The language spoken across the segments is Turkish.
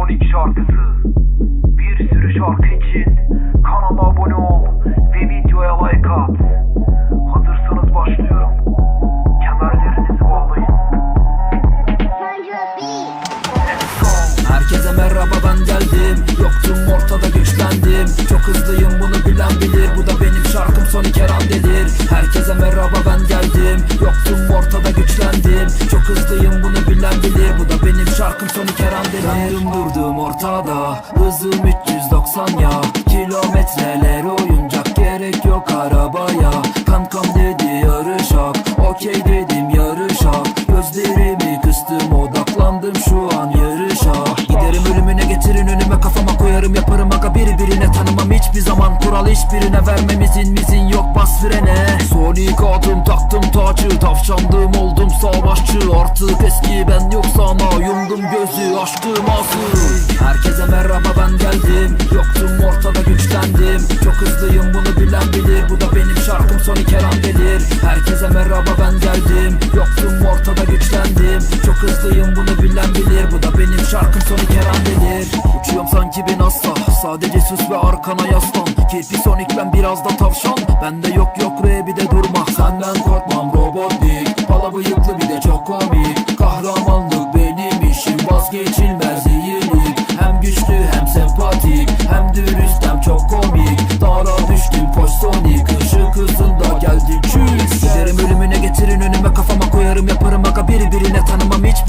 Sonic şarkısı. Bir sürü şarkı için kanala abone ol ve videoya like at. Hazırsanız başlıyorum. Kemerlerinizi bağlayın. Herkese merhaba ben geldim. Yoktum ortada güçlendim. Çok hızlıyım bunu bilen bilir. Bu da benim şarkım Sonic Erandelir Sonic Erandelir Yandım durdum ortada. Hızım 390 ya. Kilometreler oyuncak Gerek yok arabaya. Kankam dedi yarışak. Okey dedim yarışak Gözlerimi kıstım odaklandım şu an yarışa. Giderim ölümüne getirin önüme kafama koyarım yaparım aga. Biri birine tanımam hiçbir zaman Kural hiçbirine taktım tacı tavşandım oldum savaşçı. Artık eski ben yok sana yumdum gözü açtım ağzı Herkese merhaba ben geldim. Yoktum ortada güçlendim. Çok hızlıyım bunu bilen bilir. Bu da benim şarkım Sonic her an gelir Herkese merhaba ben geldim. Yoktum ortada güçlendim. Çok hızlıyım bunu bilen bilir. Bu da benim şarkım Sonic her an gelir Uçuyorum sanki bir NASA. Sadece sus ve arkana yaslan. Kirpi Sonic ben biraz da tavşan. Bende yok yok ve bir de durma. Senden korkmam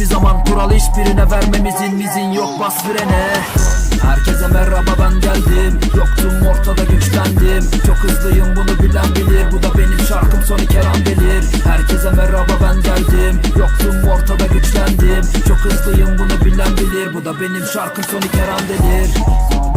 hiçbir zaman Kural hiçbirine vermemizin mizin yok bas frene. Herkese merhaba ben geldim. Yoktum ortada güçlendim. Çok hızlıyım bunu bilen bilir. Bu da benim şarkım Sonic her an gelir. Herkese merhaba ben geldim. Yoktum ortada güçlendim. Çok hızlıyım bunu bilen bilir. Bu da benim şarkım Sonic her an gelir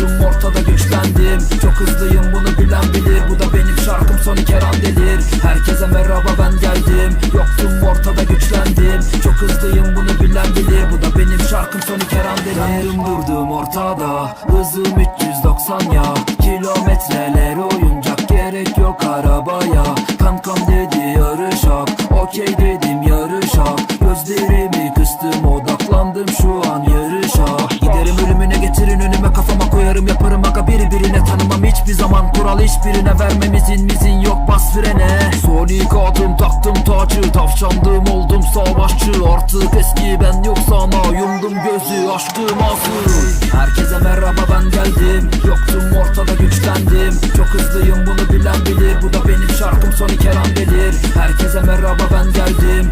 Yoktum ortada güçlendim. Çok hızlıyım bunu bilen bilir. Bu da benim şarkım Sonic her an gelir. Herkese merhaba ben geldim. Yoktum ortada güçlendim. Çok hızlıyım bunu bilen bilir. Bu da benim şarkım Sonic her an gelir. Yandım durdum ortada Hızım 390 ya. Kilometreler oyuncak Gerek yok arabaya. Kankam dedi yarışak. Okey dedim yarışak. Gözlerimi kıstım odaklandım şu an yarışa hiçbir zaman Kural hiçbirine vermemizin mizin yok bas frene. Sonic adım taktım tacı tavşandım oldum savaşçı. Artık eski ben yok sana yumdum gözü açtım ağzı Herkese merhaba ben geldim. Yoktum ortada güçlendim. Çok hızlıyım bunu bilen bilir. Bu da benim şarkım Sonic her an Herkese merhaba ben geldim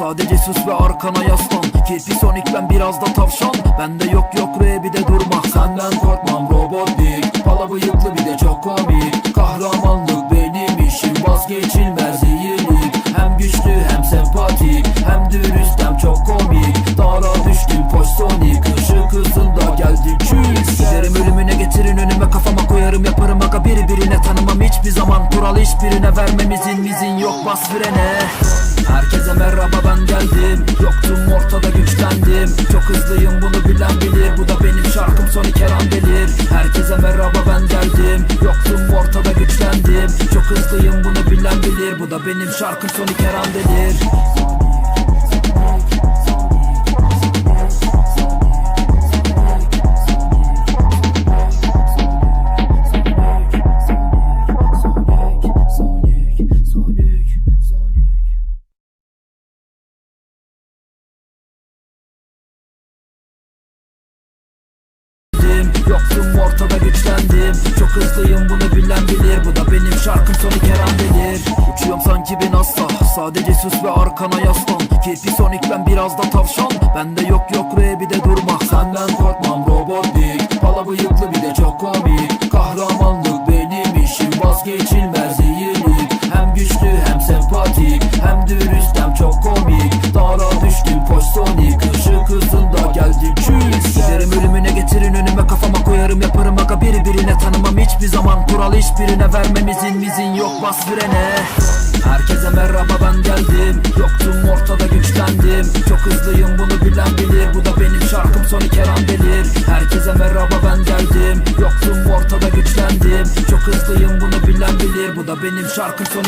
Sadece sus ve arkana yaslan. Kirpi Sonic ben biraz da tavşan. Bende yok yok ve bir de durma. Senden korkmam robotik Pala bıyıklı bir de çok komik. Kahramanlık hiçbir zaman Kural hiçbirine vermemizin mizin yok bas frene. Herkese merhaba ben geldim. Yoktum ortada güçlendim. Çok hızlıyım bunu bilen bilir. Bu da benim şarkım Sonic her an gelir Herkese merhaba ben geldim. Yoktum ortada güçlendim. Çok hızlıyım bunu bilen bilir. Bu da benim şarkım Sonic her an Sadece sus ve arkana yaslan. İki pisonik ben biraz da tavşan. Bende yok yok ve bir de durma Senden korkmam robot dik Pala bıyıklı bir de çok komik. Kahramanlık benim işim Vazgeçilmez iyilik. Hem güçlü hem sempatik. Hem dürüst hem çok komik. Dara düştüm koş sonik Işık hızında geldim çüz. Giderim ölümüne getirin önüme. Kafama koyarım Yaparım. Aga birbirine tanımam. Hiçbir zaman Kural hiçbirine vermem. İzin mizin yok bas frene. Herkese merhaba ben geldim. Yoktum ortada güçlendim. Çok hızlıyım bunu bilen bilir. Bu da benim şarkım son iki delir Herkese merhaba ben geldim. Yoktum ortada güçlendim. Çok hızlıyım bunu bilen bilir. Bu da benim şarkım son